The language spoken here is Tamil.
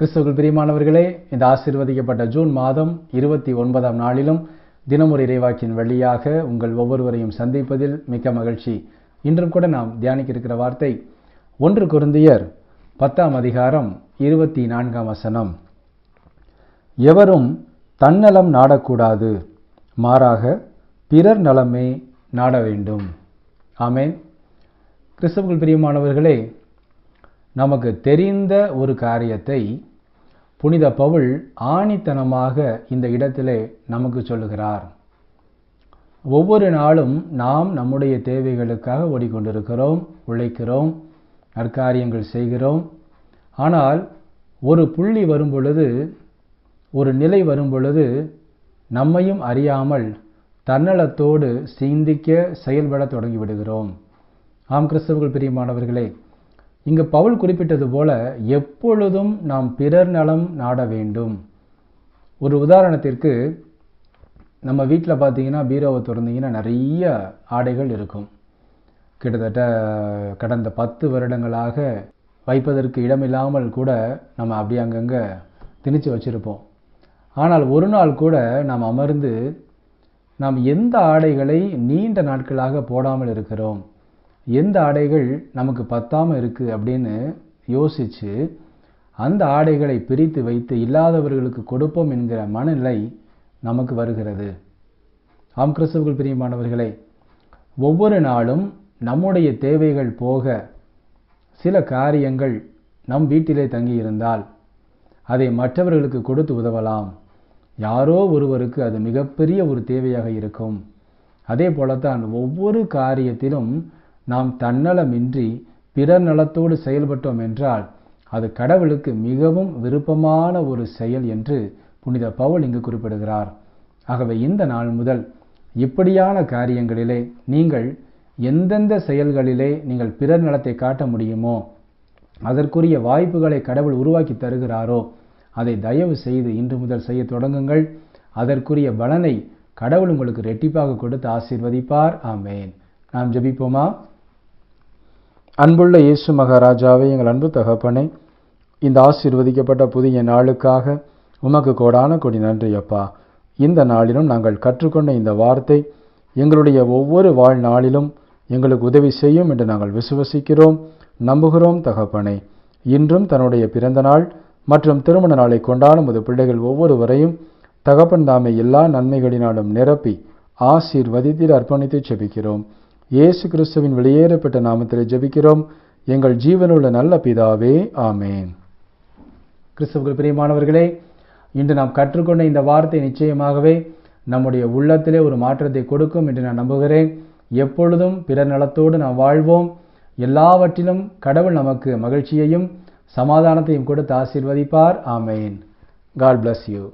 கிறிஸ்துவுக்குள் பிரியமானவர்களே இந்த ஆசீர்வதிக்கப்பட்ட ஜூன் மாதம் இருபத்தி ஒன்பதாம் நாளிலும் தினமொரு இறைவாக்கின் வழியாக உங்கள் ஒவ்வொருவரையும் சந்திப்பதில் மிக்க மகிழ்ச்சி. இன்றும் கூட நாம் தியானிக்க இருக்கிற வார்த்தை ஒன்று குருந்தியர் பத்தாம் அதிகாரம் இருபத்தி நான்காம் வசனம். எவரும் தன்னலம் நாடக்கூடாது மாறாக பிறர் நலமே நாட வேண்டும். ஆமேன். கிறிஸ்தவர்கள் பிரியமானவர்களே நமக்கு தெரிந்த ஒரு காரியத்தை புனித பவுல் ஆணித்தனமாக இந்த இடத்திலே நமக்கு சொல்லுகிறார். ஒவ்வொரு நாளும் நாம் நம்முடைய தேவைகளுக்காக ஓடிக்கொண்டிருக்கிறோம் உழைக்கிறோம் நற்காரியங்கள் செய்கிறோம். ஆனால் ஒரு புள்ளி வரும் பொழுது ஒரு நிலை வரும் பொழுது நம்மையும் அறியாமல் தன்னலத்தோடு சிந்திக்க செயல்பட தொடங்கிவிடுகிறோம் ஆம் கிறிஸ்தவர்கள் பிரியமானவர்களே இங்கு பவுல் குறிப்பிட்டது போல எப்பொழுதும் நாம் பிறர் நலம் நாட வேண்டும். ஒரு உதாரணத்திற்கு நம்ம வீட்டில் பார்த்தீங்கன்னா பீரோவை திறந்தீங்கன்னா நிறைய ஆடைகள் இருக்கும். கிட்டத்தட்ட கடந்த பத்து வருடங்களாக வைப்பதற்கு இடமில்லாமல் கூட நம்ம அப்படி அங்கங்கே திணிச்சு வச்சுருப்போம். ஆனால் ஒரு நாள் கூட நாம் அமர்ந்து நாம் எந்த ஆடைகளை நீண்ட நாட்களாக போடாமல் இருக்கிறோம். எந்த ஆடைகள் நமக்கு பத்தாமல் இருக்குது அப்படின்னு யோசித்து அந்த ஆடைகளை பிரித்து வைத்து இல்லாதவர்களுக்கு கொடுப்போம் என்கிற மனநிலை நமக்கு வருகிறது. ஆம் கிறிஸ்தவர்கள் பிரியமானவர்களே ஒவ்வொரு நாளும் நம்முடைய தேவைகள் போக சில காரியங்கள் நம் வீட்டிலே தங்கியிருந்தால் அதை மற்றவர்களுக்கு கொடுத்து உதவலாம். யாரோ ஒருவருக்கு அது மிகப்பெரிய ஒரு தேவையாக இருக்கும். அதே போலத்தான் ஒவ்வொரு காரியத்திலும் நாம் தன்னலமின்றி பிறர் நலத்தோடு செயல்பட்டோம் என்றால் அது கடவுளுக்கு மிகவும் விருப்பமான ஒரு செயல் என்று புனித பவுல் இங்கு குறிப்பிடுகிறார். ஆகவே இந்த நாள் முதல் இப்படியான காரியங்களிலே நீங்கள் எந்தெந்த செயல்களிலே நீங்கள் பிறர் நலத்தை காட்ட முடியுமோ அதற்குரிய வாய்ப்புகளை கடவுள் உருவாக்கி தருகிறாரோ அதை தயவு செய்து இன்று முதல் செய்ய தொடங்குங்கள். அதற்குரிய பலனை கடவுள் உங்களுக்கு ரெட்டிப்பாக கொடுத்து ஆசீர்வதிப்பார். ஆமேன். நாம் ஜெபிப்போமா? அன்புள்ள இயேசு மகாராஜாவே எங்கள் அன்பு தகப்பனே இந்த ஆசீர்வதிக்கப்பட்ட புதிய நாளுக்காக உமக்கு கோடான கொடி நன்றி அப்பா. இந்த நாளிலும் நாங்கள் கற்றுக்கொண்ட இந்த வார்த்தை எங்களுடைய ஒவ்வொரு வாழ்நாளிலும் எங்களுக்கு உதவி செய்யும் என்று நாங்கள் விசுவசிக்கிறோம் நம்புகிறோம் தகப்பனே. இன்றும் தன்னுடைய பிறந்த நாள் மற்றும் திருமண நாளை கொண்டாடும் ஒரு பிள்ளைகள் ஒவ்வொருவரையும் தகப்பன் தாமை எல்லா நன்மைகளினாலும் நிரப்பி ஆசீர்வதித்தில் அர்ப்பணித்து செபிக்கிறோம். இயேசு கிறிஸ்துவின் வெளியேறப்பட்ட நாமத்தில் ஜெபிக்கிறோம். எங்கள் ஜீவனுள்ள நல்ல பிதாவே ஆமேன். கிறிஸ்துவுக்கு பிரியமானவர்களே இன்று நாம் கற்றுக்கொண்ட இந்த வார்த்தை நிச்சயமாகவே நம்முடைய உள்ளத்திலே ஒரு மாற்றத்தை கொடுக்கும் என்று நான் நம்புகிறேன். எப்பொழுதும் பிறர் நலத்தோடு நாம் வாழ்வோம். எல்லாவற்றிலும் கடவுள் நமக்கு மகிழ்ச்சியையும் சமாதானத்தையும் கொடுத்து ஆசீர்வதிப்பார். ஆமேன். God bless you